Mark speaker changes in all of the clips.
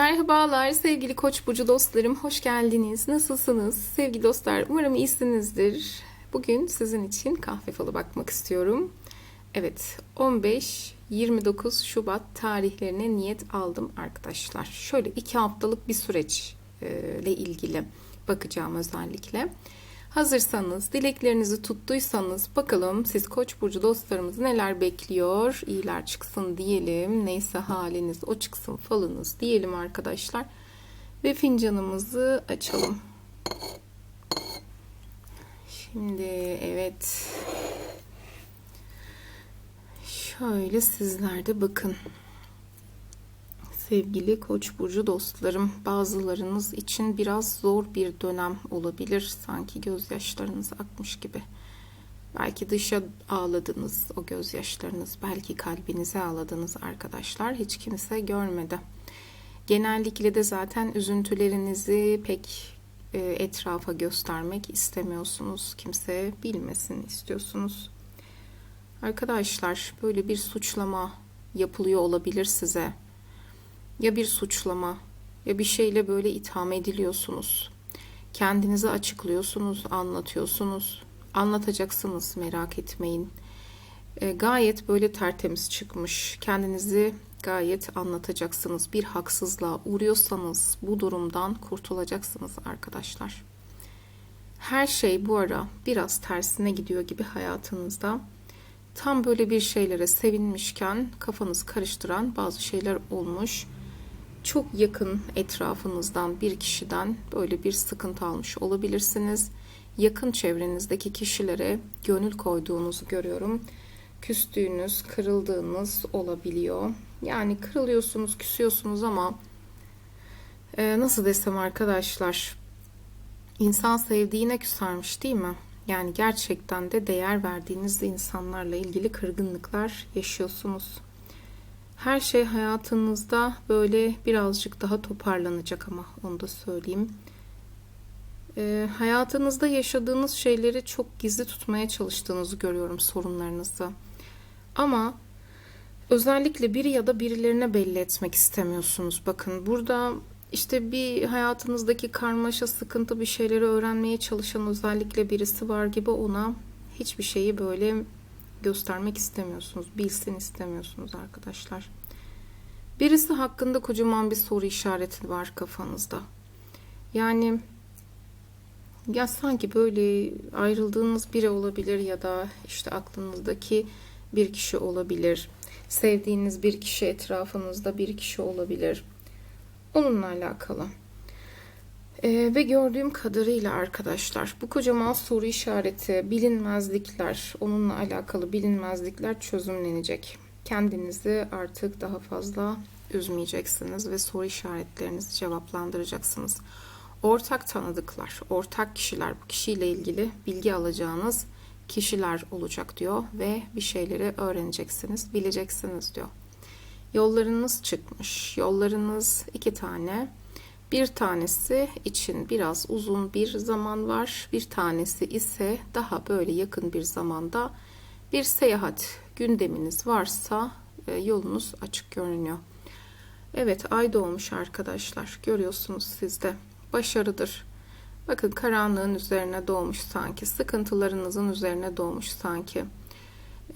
Speaker 1: Merhabalar sevgili Koç burcu dostlarım, hoş geldiniz. Nasılsınız? Sevgili dostlar, umarım iyisinizdir. Bugün sizin için kahve falı bakmak istiyorum. Evet, 15-29 Şubat tarihlerine niyet aldım arkadaşlar. Şöyle iki haftalık bir süreçle ilgili bakacağım özellikle. Hazırsanız, dileklerinizi tuttuysanız bakalım siz Koç burcu dostlarımız neler bekliyor? İyiler çıksın diyelim. Neyse haliniz o çıksın falınız diyelim arkadaşlar. Ve fincanımızı açalım. Şimdi evet. Şöyle sizler de bakın. Sevgili Koç burcu dostlarım, bazılarınız için biraz zor bir dönem olabilir. Sanki gözyaşlarınız akmış gibi. Belki dışa ağladınız o gözyaşlarınız, belki kalbinize ağladınız arkadaşlar. Hiç kimse görmedi. Genellikle de zaten üzüntülerinizi pek e, etrafa göstermek istemiyorsunuz. Kimse bilmesin istiyorsunuz. Arkadaşlar böyle bir suçlama yapılıyor olabilir size ya bir suçlama ya bir şeyle böyle itham ediliyorsunuz. Kendinizi açıklıyorsunuz, anlatıyorsunuz. Anlatacaksınız merak etmeyin. E, gayet böyle tertemiz çıkmış. Kendinizi gayet anlatacaksınız. Bir haksızlığa uğruyorsanız bu durumdan kurtulacaksınız arkadaşlar. Her şey bu ara biraz tersine gidiyor gibi hayatınızda. Tam böyle bir şeylere sevinmişken kafanız karıştıran bazı şeyler olmuş çok yakın etrafınızdan bir kişiden böyle bir sıkıntı almış olabilirsiniz. Yakın çevrenizdeki kişilere gönül koyduğunuzu görüyorum. Küstüğünüz, kırıldığınız olabiliyor. Yani kırılıyorsunuz, küsüyorsunuz ama e, nasıl desem arkadaşlar insan sevdiğine küsermiş değil mi? Yani gerçekten de değer verdiğiniz insanlarla ilgili kırgınlıklar yaşıyorsunuz. Her şey hayatınızda böyle birazcık daha toparlanacak ama onu da söyleyeyim. E, hayatınızda yaşadığınız şeyleri çok gizli tutmaya çalıştığınızı görüyorum sorunlarınızı. Ama özellikle biri ya da birilerine belli etmek istemiyorsunuz. Bakın burada işte bir hayatınızdaki karmaşa, sıkıntı bir şeyleri öğrenmeye çalışan özellikle birisi var gibi ona hiçbir şeyi böyle göstermek istemiyorsunuz. Bilsin istemiyorsunuz arkadaşlar. Birisi hakkında kocaman bir soru işareti var kafanızda. Yani ya sanki böyle ayrıldığınız biri olabilir ya da işte aklınızdaki bir kişi olabilir. Sevdiğiniz bir kişi etrafınızda bir kişi olabilir. Onunla alakalı. Ee, ve gördüğüm kadarıyla arkadaşlar bu kocaman soru işareti, bilinmezlikler, onunla alakalı bilinmezlikler çözümlenecek. Kendinizi artık daha fazla üzmeyeceksiniz ve soru işaretlerinizi cevaplandıracaksınız. Ortak tanıdıklar, ortak kişiler, bu kişiyle ilgili bilgi alacağınız kişiler olacak diyor ve bir şeyleri öğreneceksiniz, bileceksiniz diyor. Yollarınız çıkmış. Yollarınız iki tane bir tanesi için biraz uzun bir zaman var. Bir tanesi ise daha böyle yakın bir zamanda bir seyahat gündeminiz varsa e, yolunuz açık görünüyor. Evet ay doğmuş arkadaşlar. Görüyorsunuz sizde. Başarıdır. Bakın karanlığın üzerine doğmuş sanki. Sıkıntılarınızın üzerine doğmuş sanki.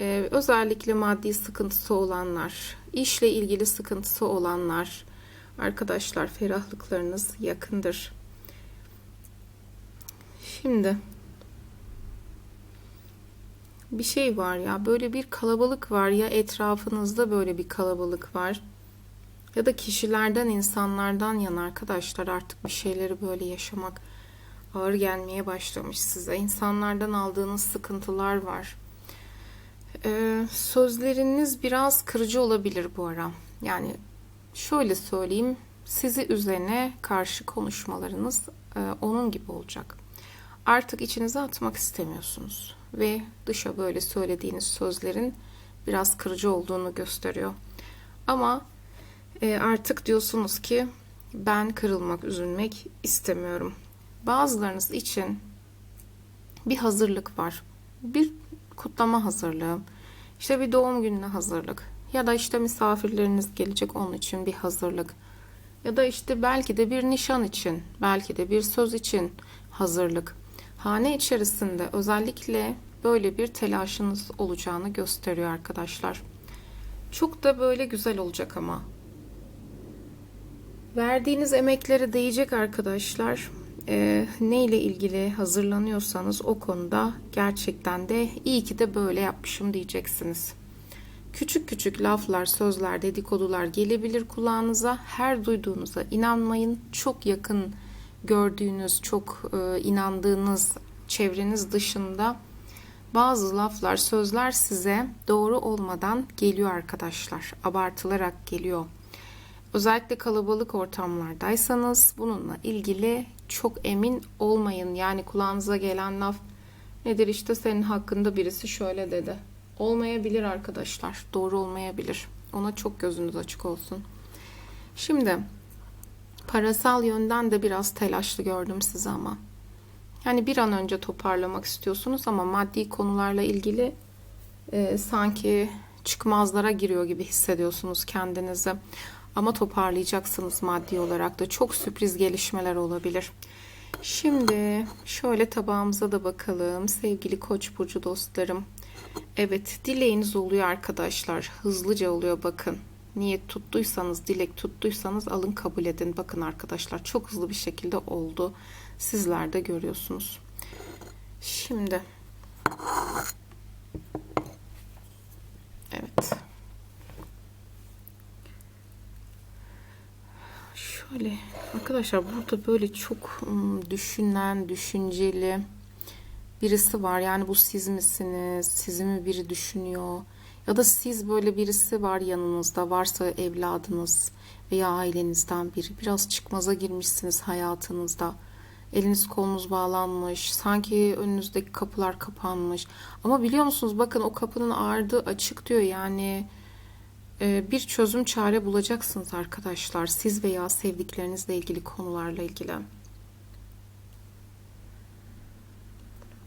Speaker 1: Ee, özellikle maddi sıkıntısı olanlar, işle ilgili sıkıntısı olanlar, Arkadaşlar ferahlıklarınız yakındır. Şimdi bir şey var ya böyle bir kalabalık var ya etrafınızda böyle bir kalabalık var. Ya da kişilerden, insanlardan yana arkadaşlar artık bir şeyleri böyle yaşamak ağır gelmeye başlamış size. İnsanlardan aldığınız sıkıntılar var. Ee, sözleriniz biraz kırıcı olabilir bu ara. Yani şöyle söyleyeyim sizi üzerine karşı konuşmalarınız e, onun gibi olacak. Artık içinize atmak istemiyorsunuz ve dışa böyle söylediğiniz sözlerin biraz kırıcı olduğunu gösteriyor. Ama e, artık diyorsunuz ki ben kırılmak, üzülmek istemiyorum. Bazılarınız için bir hazırlık var. Bir kutlama hazırlığı. İşte bir doğum gününe hazırlık ya da işte misafirleriniz gelecek onun için bir hazırlık. Ya da işte belki de bir nişan için, belki de bir söz için hazırlık. Hane içerisinde özellikle böyle bir telaşınız olacağını gösteriyor arkadaşlar. Çok da böyle güzel olacak ama. Verdiğiniz emeklere değecek arkadaşlar. Ee, ne ile ilgili hazırlanıyorsanız o konuda gerçekten de iyi ki de böyle yapmışım diyeceksiniz. Küçük küçük laflar, sözler, dedikodular gelebilir kulağınıza. Her duyduğunuza inanmayın. Çok yakın gördüğünüz, çok e, inandığınız çevreniz dışında bazı laflar, sözler size doğru olmadan geliyor arkadaşlar. Abartılarak geliyor. Özellikle kalabalık ortamlardaysanız bununla ilgili çok emin olmayın. Yani kulağınıza gelen laf nedir işte senin hakkında birisi şöyle dedi. Olmayabilir arkadaşlar. Doğru olmayabilir. Ona çok gözünüz açık olsun. Şimdi parasal yönden de biraz telaşlı gördüm sizi ama. Yani bir an önce toparlamak istiyorsunuz ama maddi konularla ilgili e, sanki çıkmazlara giriyor gibi hissediyorsunuz kendinizi. Ama toparlayacaksınız maddi olarak da çok sürpriz gelişmeler olabilir. Şimdi şöyle tabağımıza da bakalım sevgili Koç burcu dostlarım. Evet, dileğiniz oluyor arkadaşlar. Hızlıca oluyor bakın. Niyet tuttuysanız, dilek tuttuysanız alın kabul edin. Bakın arkadaşlar çok hızlı bir şekilde oldu. Sizler de görüyorsunuz. Şimdi Evet. Şöyle arkadaşlar burada böyle çok ım, düşünen, düşünceli birisi var. Yani bu siz misiniz? Sizi mi biri düşünüyor? Ya da siz böyle birisi var yanınızda. Varsa evladınız veya ailenizden biri. Biraz çıkmaza girmişsiniz hayatınızda. Eliniz kolunuz bağlanmış. Sanki önünüzdeki kapılar kapanmış. Ama biliyor musunuz bakın o kapının ardı açık diyor. Yani e, bir çözüm çare bulacaksınız arkadaşlar. Siz veya sevdiklerinizle ilgili konularla ilgili.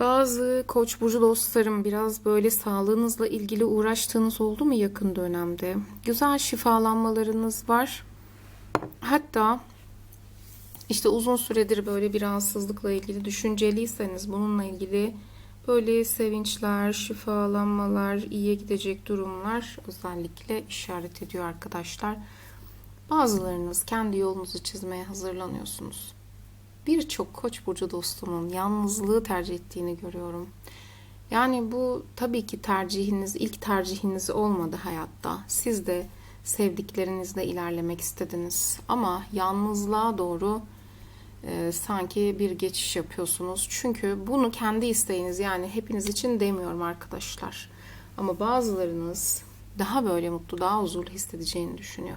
Speaker 1: Bazı koç burcu dostlarım biraz böyle sağlığınızla ilgili uğraştığınız oldu mu yakın dönemde? Güzel şifalanmalarınız var. Hatta işte uzun süredir böyle bir rahatsızlıkla ilgili düşünceliyseniz bununla ilgili böyle sevinçler, şifalanmalar, iyiye gidecek durumlar özellikle işaret ediyor arkadaşlar. Bazılarınız kendi yolunuzu çizmeye hazırlanıyorsunuz birçok koç burcu dostumun yalnızlığı tercih ettiğini görüyorum. Yani bu tabii ki tercihiniz, ilk tercihiniz olmadı hayatta. Siz de sevdiklerinizle ilerlemek istediniz. Ama yalnızlığa doğru e, sanki bir geçiş yapıyorsunuz. Çünkü bunu kendi isteğiniz yani hepiniz için demiyorum arkadaşlar. Ama bazılarınız daha böyle mutlu, daha huzurlu hissedeceğini düşünüyor.